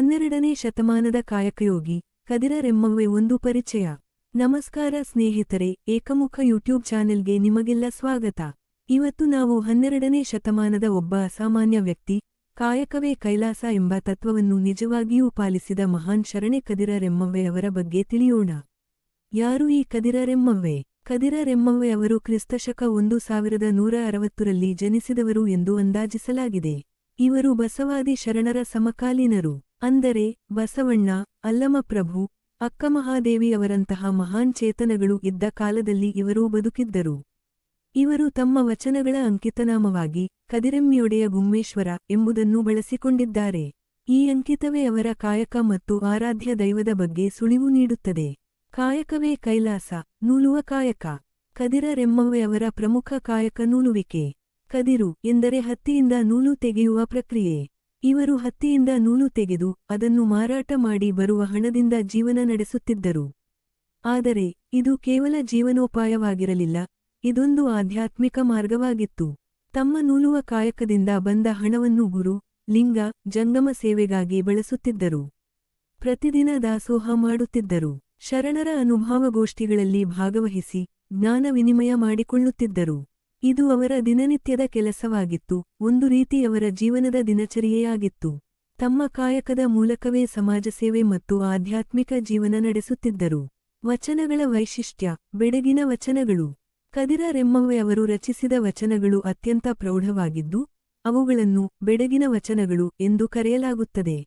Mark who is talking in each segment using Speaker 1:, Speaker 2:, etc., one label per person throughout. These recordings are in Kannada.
Speaker 1: ಹನ್ನೆರಡನೇ ಶತಮಾನದ ಕಾಯಕಯೋಗಿ ಕದಿರ ರೆಮ್ಮವ್ವೆ ಒಂದು ಪರಿಚಯ. ನಮಸ್ಕಾರ ಸ್ನೇಹಿತರೆ, ಏಕಮುಖ ಯೂಟ್ಯೂಬ್ ಚಾನೆಲ್ಗೆ ನಿಮಗೆಲ್ಲ ಸ್ವಾಗತ. ಇವತ್ತು ನಾವು ಹನ್ನೆರಡನೇ ಶತಮಾನದ ಒಬ್ಬ ಅಸಾಮಾನ್ಯ ವ್ಯಕ್ತಿ, ಕಾಯಕವೇ ಕೈಲಾಸ ಎಂಬ ತತ್ವವನ್ನು ನಿಜವಾಗಿಯೂ ಪಾಲಿಸಿದ ಮಹಾನ್ ಶರಣೆ ಕದಿರ ರೆಮ್ಮವ್ವೆ ಅವರ ಬಗ್ಗೆ ತಿಳಿಯೋಣ. ಯಾರು ಈ ಕದಿರ ಕದಿರರೆಮ್ಮವ್ವೆ ಕದಿರ ರೆಮ್ಮವ್ವೆ ಅವರು ಕ್ರಿಸ್ತಶಕ ಒಂದು ಸಾವಿರದ ನೂರ ಅರವತ್ತರಲ್ಲಿ ಜನಿಸಿದವರು ಎಂದು ಅಂದಾಜಿಸಲಾಗಿದೆ. ಇವರು ಬಸವಾದಿ ಶರಣರ ಸಮಕಾಲೀನರು. ಅಂದರೆ ಬಸವಣ್ಣ, ಅಲ್ಲಮಪ್ರಭು ಅಕ್ಕಮಹಾದೇವಿ ಅವರಂತಹ ಮಹಾನ್ ಚೇತನಗಳು ಇದ್ದ ಕಾಲದಲ್ಲಿ ಇವರೂ ಬದುಕಿದ್ದರು. ಇವರು ತಮ್ಮ ವಚನಗಳ ಅಂಕಿತನಾಮವಾಗಿ ಕದಿರೆಮ್ಮಿಯೊಡೆಯ ಗುಮ್ಮೇಶ್ವರ ಎಂಬುದನ್ನು ಬಳಸಿಕೊಂಡಿದ್ದಾರೆ. ಈ ಅಂಕಿತವೇ ಅವರ ಕಾಯಕ ಮತ್ತು ಆರಾಧ್ಯ ದೈವದ ಬಗ್ಗೆ ಸುಳಿವು ನೀಡುತ್ತದೆ. ಕಾಯಕವೇ ಕೈಲಾಸ, ನೂಲುವ ಕಾಯಕ. ಕದಿರ ಅವರ ಪ್ರಮುಖ ಕಾಯಕ ನೂಲುವಿಕೆ. ಕದಿರು ಎಂದರೆ ಹತ್ತಿಯಿಂದ ನೂಲು ತೆಗೆಯುವ ಪ್ರಕ್ರಿಯೆ. ಇವರು ಹತ್ತಿಯಿಂದ ನೂಲು ತೆಗೆದು ಅದನ್ನು ಮಾರಾಟ ಮಾಡಿ ಬರುವ ಹಣದಿಂದ ಜೀವನ ನಡೆಸುತ್ತಿದ್ದರು. ಆದರೆ, ಇದು ಕೇವಲ ಜೀವನೋಪಾಯವಾಗಿರಲಿಲ್ಲ, ಇದೊಂದು ಆಧ್ಯಾತ್ಮಿಕ ಮಾರ್ಗವಾಗಿತ್ತು. ತಮ್ಮ ನೂಲುವ ಕಾಯಕದಿಂದ ಬಂದ ಹಣವನ್ನು ಗುರು, ಲಿಂಗ, ಜಂಗಮ ಸೇವೆಗಾಗಿ ಬಳಸುತ್ತಿದ್ದರು. ಪ್ರತಿದಿನ ದಾಸೋಹ ಮಾಡುತ್ತಿದ್ದರು. ಶರಣರ ಅನುಭವಗೋಷ್ಠಿಗಳಲ್ಲಿ ಭಾಗವಹಿಸಿ ಜ್ಞಾನ ವಿನಿಮಯ ಮಾಡಿಕೊಳ್ಳುತ್ತಿದ್ದರು. ಇದು ಅವರ ದಿನನಿತ್ಯದ ಕೆಲಸವಾಗಿತ್ತು, ಒಂದು ರೀತಿ ಅವರ ಜೀವನದ ದಿನಚರಿಯೆಯಾಗಿತ್ತು. ತಮ್ಮ ಕಾಯಕದ ಮೂಲಕವೇ ಸಮಾಜ ಸೇವೆ ಮತ್ತು ಆಧ್ಯಾತ್ಮಿಕ ಜೀವನ ನಡೆಸುತ್ತಿದ್ದರು. ವಚನಗಳ ವೈಶಿಷ್ಟ್ಯ, ಬೆಡಗಿನ ವಚನಗಳು. ಕದಿರ ರೆಮ್ಮವ್ವೆ ಅವರು ರಚಿಸಿದ ವಚನಗಳು ಅತ್ಯಂತ ಪ್ರೌಢವಾಗಿದ್ದು, ಅವುಗಳನ್ನು ಬೆಡಗಿನ ವಚನಗಳು ಎಂದು ಕರೆಯಲಾಗುತ್ತದೆ.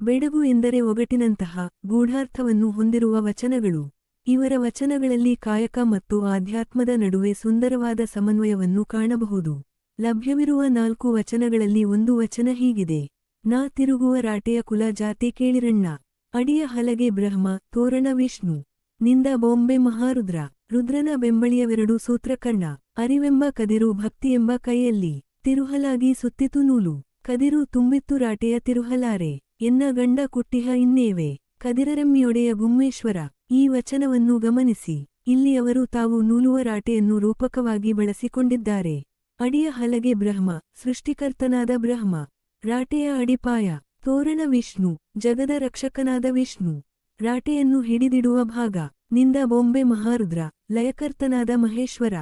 Speaker 1: ಬೆಡಗು ಎಂದರೆ ಒಗಟಿನಂತಹ ಗೂಢಾರ್ಥವನ್ನು ಹೊಂದಿರುವ ವಚನಗಳು. ಇವರ ವಚನಗಳಲ್ಲಿ ಕಾಯಕ ಮತ್ತು ಆಧ್ಯಾತ್ಮದ ನಡುವೆ ಸುಂದರವಾದ ಸಮನ್ವಯವನ್ನು ಕಾಣಬಹುದು. ಲಭ್ಯವಿರುವ ನಾಲ್ಕು ವಚನಗಳಲ್ಲಿ ಒಂದು ವಚನ ಹೀಗಿದೆ. ನಾ ತಿರುಗುವ ರಾಟೆಯ ಕುಲ ಜಾತಿ ಕೇಳಿರಣ್ಣ. ಅಡಿಯ ಹಲಗೆ ಬ್ರಹ್ಮ, ತೋರಣ ವಿಷ್ಣು. ನಿಂದ ಬೊಂಬೆ ಮಹಾರುದ್ರ. ರುದ್ರನ ಬೆಂಬಳಿಯವೆರಡು ಸೂತ್ರಕಣ್ಣ ಅರಿವೆಂಬ ಕದಿರು ಭಕ್ತಿಯೆಂಬ ಕೈಯಲ್ಲಿ. ತಿರುಹಲಾಗಿ ಸುತ್ತಿತು ನೂಲು. ಕದಿರು ತುಂಬಿತ್ತು ರಾಟೆಯ ತಿರುಹಲಾರೆ. ಎನ್ನ ಗಂಡ ಕುಟ್ಟಿಹ ಇನ್ನೇವೆ. ಕದಿರರೆಮ್ಮಿಯೊಡೆಯ ಗುಮ್ಮೇಶ್ವರ, ಈ ವಚನವನ್ನು ಗಮನಿಸಿ, ಇಲ್ಲಿ ಅವರು ತಾವು ನೂಲುವ ರಾಟೆಯನ್ನು ರೂಪಕವಾಗಿ ಬಳಸಿಕೊಂಡಿದ್ದಾರೆ. ಅಡಿಯ ಹಲಗೆ ಬ್ರಹ್ಮ, ಸೃಷ್ಟಿಕರ್ತನಾದ ಬ್ರಹ್ಮ, ರಾಟೆಯ ಅಡಿಪಾಯ, ತೋರಣ ವಿಷ್ಣು, ಜಗದ ರಕ್ಷಕನಾದ ವಿಷ್ಣು. ರಾಟೆಯನ್ನು ಹಿಡಿದಿಡುವ ಭಾಗ, ನಿಂದ ಬೊಂಬೆ ಮಹಾರುದ್ರ, ಲಯಕರ್ತನಾದ ಮಹೇಶ್ವರ.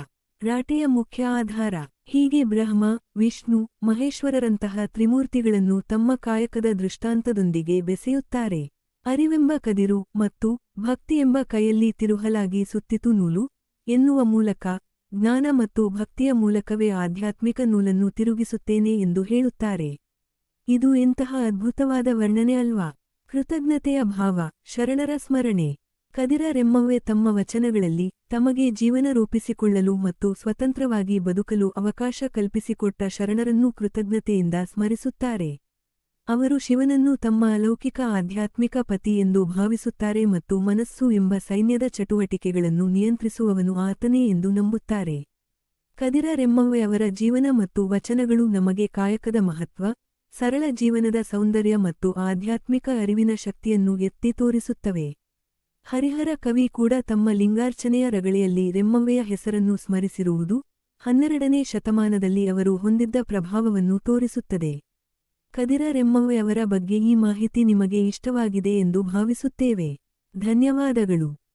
Speaker 1: ರಾಟೆಯ ಮುಖ್ಯ ಆಧಾರ, ಹೀಗೆ ಬ್ರಹ್ಮ, ವಿಷ್ಣು, ಮಹೇಶ್ವರರಂತಹ ತ್ರಿಮೂರ್ತಿಗಳನ್ನು ತಮ್ಮ ಕಾಯಕದ ದೃಷ್ಟಾಂತದೊಂದಿಗೆ ಬೆಸೆಯುತ್ತಾರೆ. ಅರಿವೆಂಬ ಕದಿರು ಮತ್ತು ಭಕ್ತಿಯೆಂಬ ಕೈಯಲ್ಲಿ ತಿರುಹಲಾಗಿ ಸುತ್ತಿತು ನೂಲು ಎನ್ನುವ ಮೂಲಕ ಜ್ಞಾನ ಮತ್ತು ಭಕ್ತಿಯ ಮೂಲಕವೇ ಆಧ್ಯಾತ್ಮಿಕ ನೂಲನ್ನು ತಿರುಗಿಸುತ್ತೇನೆ ಎಂದು ಹೇಳುತ್ತಾರೆ. ಇದು ಎಂತಹ ಅದ್ಭುತವಾದ ವರ್ಣನೆ ಅಲ್ವಾ? ಕೃತಜ್ಞತೆಯ ಭಾವ, ಶರಣರ ಸ್ಮರಣೆ. ಕದಿರ ರೆಮ್ಮವ್ವೆ ತಮ್ಮ ವಚನಗಳಲ್ಲಿ ತಮಗೆ ಜೀವನ ರೂಪಿಸಿಕೊಳ್ಳಲು ಮತ್ತು ಸ್ವತಂತ್ರವಾಗಿ ಬದುಕಲು ಅವಕಾಶ ಕಲ್ಪಿಸಿಕೊಟ್ಟ ಶರಣರನ್ನೂ ಕೃತಜ್ಞತೆಯಿಂದ ಸ್ಮರಿಸುತ್ತಾರೆ. ಅವರು ಶಿವನನ್ನು ತಮ್ಮ ಅಲೌಕಿಕ ಆಧ್ಯಾತ್ಮಿಕ ಪತಿ ಎಂದು ಭಾವಿಸುತ್ತಾರೆ ಮತ್ತು ಮನಸ್ಸು ಎಂಬ ಸೈನ್ಯದ ಚಟುವಟಿಕೆಗಳನ್ನು ನಿಯಂತ್ರಿಸುವವನು ಆತನೇ ಎಂದು ನಂಬುತ್ತಾರೆ. ಕದಿರ ರೆಮ್ಮವ್ವೆ ಅವರ ಜೀವನ ಮತ್ತು ವಚನಗಳು ನಮಗೆ ಕಾಯಕದ ಮಹತ್ವ, ಸರಳ ಜೀವನದ ಸೌಂದರ್ಯ ಮತ್ತು ಆಧ್ಯಾತ್ಮಿಕ ಅರಿವಿನ ಶಕ್ತಿಯನ್ನು ಎತ್ತಿ ತೋರಿಸುತ್ತವೆ. ಹರಿಹರ ಕವಿ ಕೂಡ ತಮ್ಮ ಲಿಂಗಾರ್ಚನೆಯ ರಗಳೆಯಲ್ಲಿ ರೆಮ್ಮವ್ವೆಯ ಹೆಸರನ್ನು ಸ್ಮರಿಸಿರುವುದು ಹನ್ನೆರಡನೇ ಶತಮಾನದಲ್ಲಿ ಅವರು ಹೊಂದಿದ್ದ ಪ್ರಭಾವವನ್ನು ತೋರಿಸುತ್ತದೆ. ಕದಿರ ರೆಮ್ಮವ್ವೆ ಅವರ ಬಗ್ಗೆ ಈ ಮಾಹಿತಿ ನಿಮಗೆ ಇಷ್ಟವಾಗಿದೆ ಎಂದು ಭಾವಿಸುತ್ತೇವೆ. ಧನ್ಯವಾದಗಳು.